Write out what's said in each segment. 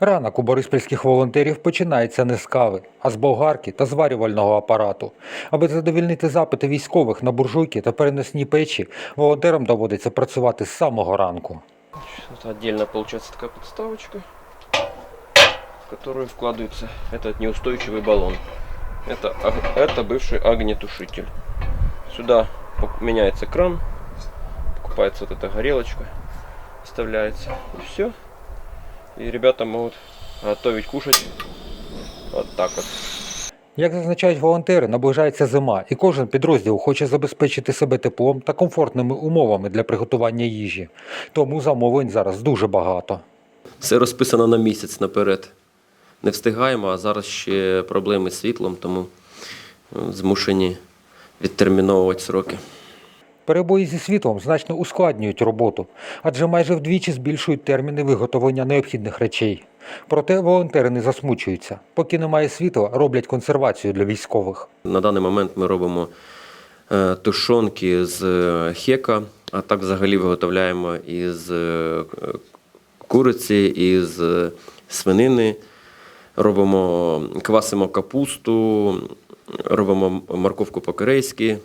Ранок у бориспільських волонтерів починається не з кави, а з болгарки та зварювального апарату. Аби задовільнити запити військових на буржуйки та переносні печі, волонтерам доводиться працювати з самого ранку. Это отдельно получается такая подставочка, в которую вкладывается этот неустойчивый баллон. Это, ог- это бывший огнетушитель. Сюда пок- меняется кран, покупается вот эта горелочка, вставляется и все. И ребята могут готовить, кушать вот так вот. Як зазначають волонтери, наближається зима, і кожен підрозділ хоче забезпечити себе теплом та комфортними умовами для приготування їжі. Тому замовлень зараз дуже багато. Все розписано на місяць наперед. Не встигаємо, а зараз ще проблеми з світлом, тому е, змушені відтерміновувати сроки. Перебої зі світлом значно ускладнюють роботу, адже майже вдвічі збільшують терміни виготовлення необхідних речей. Проте волонтери не засмучуються. Поки немає світла, роблять консервацію для військових. На даний момент ми робимо е, тушонки з е, хека, а так взагалі виготовляємо із е, куриці, із свинини. Робимо, квасимо капусту, робимо морковку по-корейськи.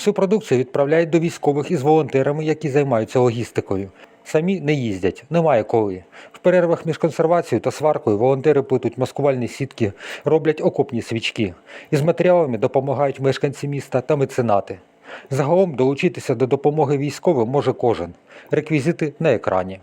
Всю продукцію відправляють до військових із волонтерами, які займаються логістикою. Самі не їздять, немає коли. В перервах між консервацією та сваркою волонтери плетуть маскувальні сітки, роблять окопні свічки. Із матеріалами допомагають мешканці міста та меценати. Загалом долучитися до допомоги військовим може кожен. Реквізити на екрані.